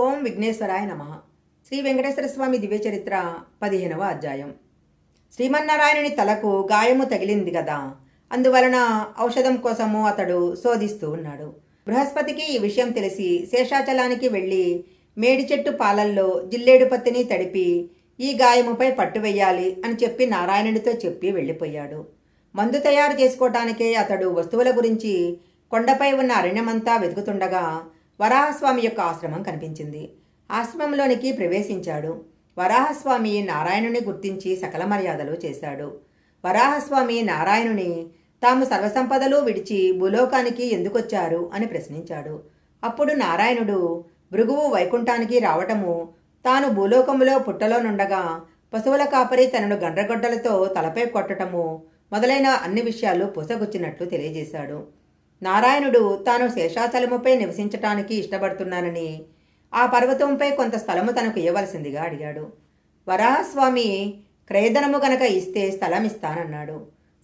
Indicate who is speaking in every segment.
Speaker 1: ఓం విఘ్నేశ్వరాయ నమ. శ్రీ వెంకటేశ్వర స్వామి దివ్యచరిత్ర పదిహేనవ అధ్యాయం. శ్రీమన్నారాయణుని తలకు గాయము తగిలింది కదా అందువలన ఔషధం కోసము అతడు శోధిస్తూ ఉన్నాడు. బృహస్పతికి ఈ విషయం తెలిసి శేషాచలానికి వెళ్ళి మేడి చెట్టు పాలల్లో జిల్లేడు పత్తిని తడిపి ఈ గాయముపై పట్టు వెయ్యాలి అని చెప్పి నారాయణుడితో చెప్పి వెళ్ళిపోయాడు. మందు తయారు చేసుకోవటానికే అతడు వస్తువుల గురించి కొండపై ఉన్న అరణ్యమంతా వెతుకుతుండగా వరాహస్వామి యొక్క ఆశ్రమం కనిపించింది. ఆశ్రమంలోనికి ప్రవేశించాడు. వరాహస్వామి నారాయణుని గుర్తించి సకల మర్యాదలు చేశాడు. వరాహస్వామి నారాయణుని తాము సర్వసంపదలు విడిచి భూలోకానికి ఎందుకొచ్చారు అని ప్రశ్నించాడు. అప్పుడు నారాయణుడు భృగువు వైకుంఠానికి రావటము తాను భూలోకములో పుట్టలో నుండగా పశువుల కాపరి తనను గండ్రగొడ్డలతో తలపై కొట్టటము మొదలైన అన్ని విషయాలు పొసగుచ్చినట్లు తెలియజేశాడు. నారాయణుడు తాను శేషాచలముపై నివసించటానికి ఇష్టపడుతున్నానని ఆ పర్వతంపై కొంత స్థలము తనకు ఇవ్వవలసిందిగా అడిగాడు. వరాహస్వామి క్రయధనము గనక ఇస్తే స్థలం ఇస్తానన్నాడు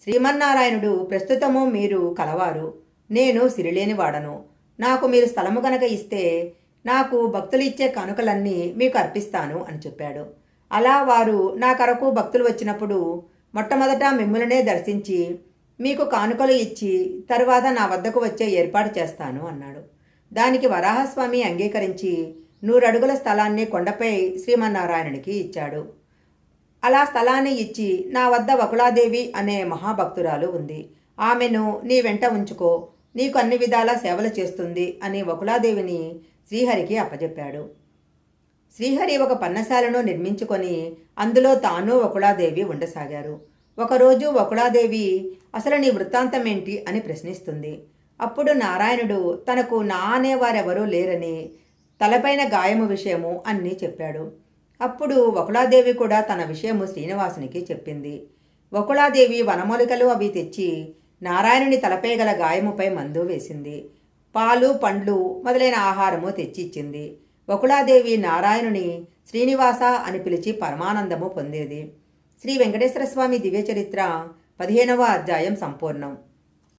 Speaker 1: శ్రీమన్నారాయణుడు ప్రస్తుతము మీరు కలవారు. నేను సిరిలేని వాడను నాకు మీరు స్థలము గనక ఇస్తే నాకు భక్తులు ఇచ్చే కానుకలన్నీ మీకు అర్పిస్తాను అని చెప్పాడు. అలా వారు నా కరకు భక్తులు వచ్చినప్పుడు మొట్టమొదట మిమ్మల్నే దర్శించి మీకు కానుకలు ఇచ్చి తరువాత నా వద్దకు వచ్చే ఏర్పాటు చేస్తాను అన్నాడు. దానికి వరాహస్వామి అంగీకరించి నూరడుగుల స్థలాన్ని కొండపై శ్రీమన్నారాయణుడికి ఇచ్చాడు. అలా స్థలాన్ని ఇచ్చి నా వద్ద వకులాదేవి అనే మహాభక్తురాలు ఉంది. ఆమెను నీ వెంట ఉంచుకో నీకు అన్ని విధాలా సేవలు చేస్తుంది అని వకులాదేవిని శ్రీహరికి అప్పజెప్పాడు. శ్రీహరి ఒక పన్నశాలను నిర్మించుకొని అందులో తాను వకులాదేవి ఉండసాగారు. ఒకరోజు వకుళాదేవి అసలు నీ వృత్తాంతం ఏంటి? అని ప్రశ్నిస్తుంది. అప్పుడు నారాయణుడు తనకు నా అనేవారెవరూ లేరని తలపైన గాయము విషయము అన్నీ చెప్పాడు. అప్పుడు వకుళాదేవి కూడా తన విషయము శ్రీనివాసునికి చెప్పింది. వకుళాదేవి వనమూలికలు అవి తెచ్చి నారాయణుని తలపై గల గాయముపై మందు వేసింది. పాలు పండ్లు మొదలైన ఆహారము తెచ్చిచ్చింది. వకుళాదేవి నారాయణుని శ్రీనివాస అని పిలిచి పరమానందము పొందేది. శ్రీ వెంకటేశ్వర స్వామి దివ్యచరిత్ర పదిహేనవ అధ్యాయం సంపూర్ణం.